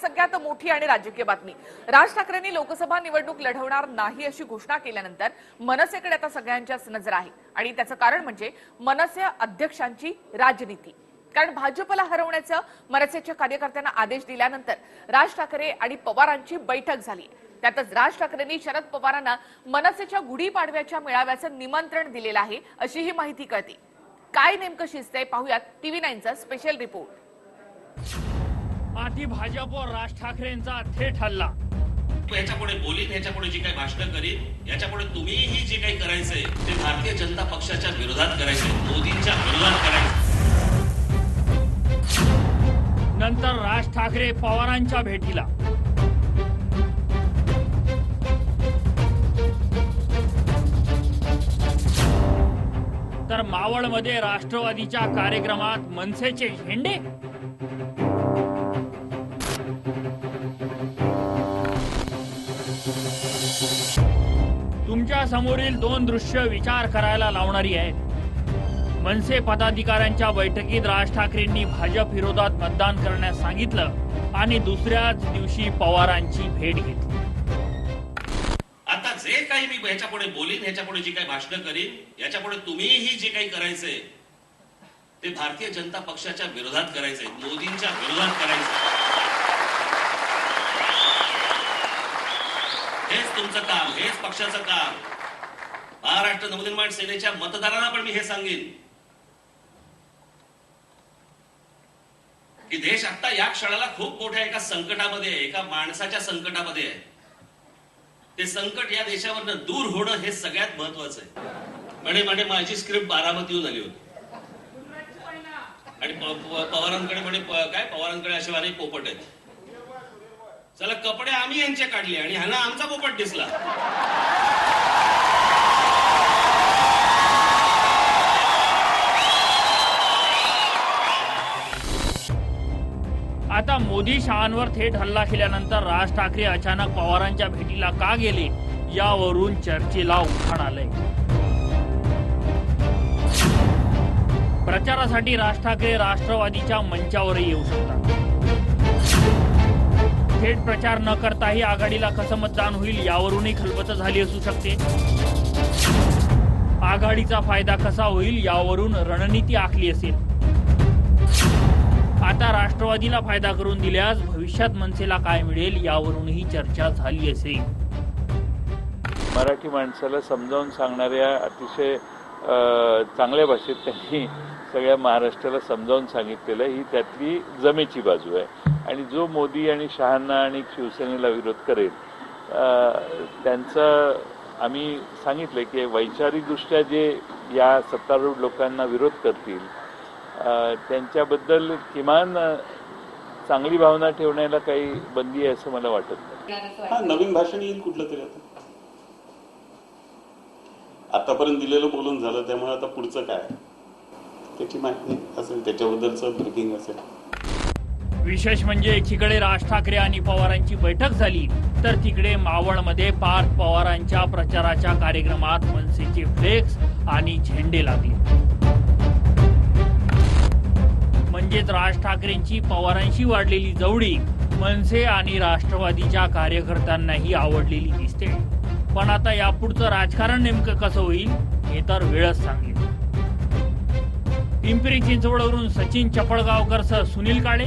सगळ्यात मोठी आणि राजकीय बातमी. राज ठाकरेंनी लोकसभा निवडणूक लढवणार नाही अशी घोषणा केल्यानंतर मनसेकडे आता सगळ्यांच्याच नजर आहे. आणि त्याचं कारण म्हणजे मनसे अध्यक्षांची राजनीती. कारण भाजपला हरवण्याचं मनसेच्या कार्यकर्त्यांना आदेश दिल्यानंतर राज ठाकरे आणि पवारांची बैठक झाली. त्यातच राज ठाकरेंनी शरद पवारांना मनसेच्या गुढीपाडव्याच्या मेळाव्याचं निमंत्रण दिलेलं आहे अशी ही माहिती कळते. काय नेमकं शिजतंय पाहूयात टीव्ही नाईनचा स्पेशल रिपोर्ट. आधी भाजपवर राज ठाकरेंचा थेट हल्ला. याच्यापुढे बोलीन याच्यापुढे जी काही भाषणं करीन याच्यापुढे तुम्हीही जे काही करायचंय ते भारतीय जनता पक्षाच्या विरोधात करायचंय मोदींच्या विरोधात करायचं नंतर राज ठाकरे पवारांच्या भेटीला. तर मावळमध्ये राष्ट्रवादीच्या कार्यक्रमात मनसेचे झेंडे? तुमच्या समोरील दोन दृश्य विचार करायला लावणारी आहेत. मनसे पदाधिकाऱ्यांच्या बैठकीत राज ठाकरेंनी भाजप विरोधात मतदान करण्यास सांगितलं आणि दुसऱ्याच दिवशी पवारांची भेट घेतली. आता जे काही मी याच्यापुढे बोलीन याच्यापुढे जी काही भाषण करीन याच्यापुढे तुम्हीही जे काही करायचंय ते भारतीय जनता पक्षाच्या विरोधात करायचंय मोदींच्या विरोधात करायचंय. तुमचं काम हेच पक्षाचं काम. महाराष्ट्र नवनिर्माण सेनेच्या मतदारांना पण मी हे सांगेन. की देश आता या क्षणाला खूप मोठ्या एका संकटामध्ये आहे एका माणसाच्या संकटामध्ये आहे. ते संकट या देशावरनं दूर होणं हे सगळ्यात महत्वाचं आहे. म्हणे म्हणे माझी स्क्रिप्ट बारामती येऊन आली होती. आणि पवारांकडे म्हणे काय? पवारांकडे असे वारे पोपट आहेत. चला कपडे आम्ही यांचे काढले आणि ह्यांना आमचा पोपट दिसला. आता मोदी शहांवर थेट हल्ला केल्यानंतर राज ठाकरे अचानक पवारांच्या भेटीला का गेले? यावरून चर्चेला उखाण आलंय. प्रचारासाठी राज ठाकरे राष्ट्रवादीच्या मंचावरही येऊ शकतात. थेट प्रचार न करताही आघाडीला कसं मतदान होईल यावरूनही खलबत झाली असू शकते. आघाडीचा फायदा कसा होईल यावरून रणनीती आखली असेल. आता राष्ट्रवादीला फायदा करून दिल्यास भविष्यात मनसेला काय मिळेल यावरूनही चर्चा झाली असेल. मराठी माणसाला समजावून सांगणाऱ्या अतिशय चांगल्या भाषेत त्यांनी सगळ्या महाराष्ट्राला समजावून सांगितलेलं ही त्यातली जमेची बाजू आहे. आणि जो मोदी आणि शहांना आणि शिवसेनेला विरोध करेल त्यांचं आम्ही सांगितलं की वैचारिकदृष्ट्या जे या सत्तारूढ लोकांना विरोध करतील त्यांच्याबद्दल किमान चांगली भावना ठेवण्याला काही बंदी आहे असं मला वाटत नाही. हा नवीन भाषण येईल कुठलं तरी आता. आतापर्यंत दिलेलं बोलून झालं त्यामुळे आता पुढचं काय? त्याची माहिती असेल त्याच्याबद्दलचं ब्रेकिंग असेल. विशेष म्हणजे एकीकडे राज ठाकरे आणि पवारांची बैठक झाली तर तिकडे मावळमध्ये पार्थ पवारांच्या प्रचाराच्या कार्यक्रमात मनसेचे फ्लेक्स आणि झेंडे लागले. म्हणजेच राज ठाकरेंची पवारांशी वाढलेली जवळी मनसे आणि राष्ट्रवादीच्या कार्यकर्त्यांनाही आवडलेली दिसते. पण आता यापुढचं राजकारण नेमकं कसं होईल हे तर वेळच सांगेल. पिंपरी चिंचवडवरून सचिन चपळगावकर सह सुनील काळे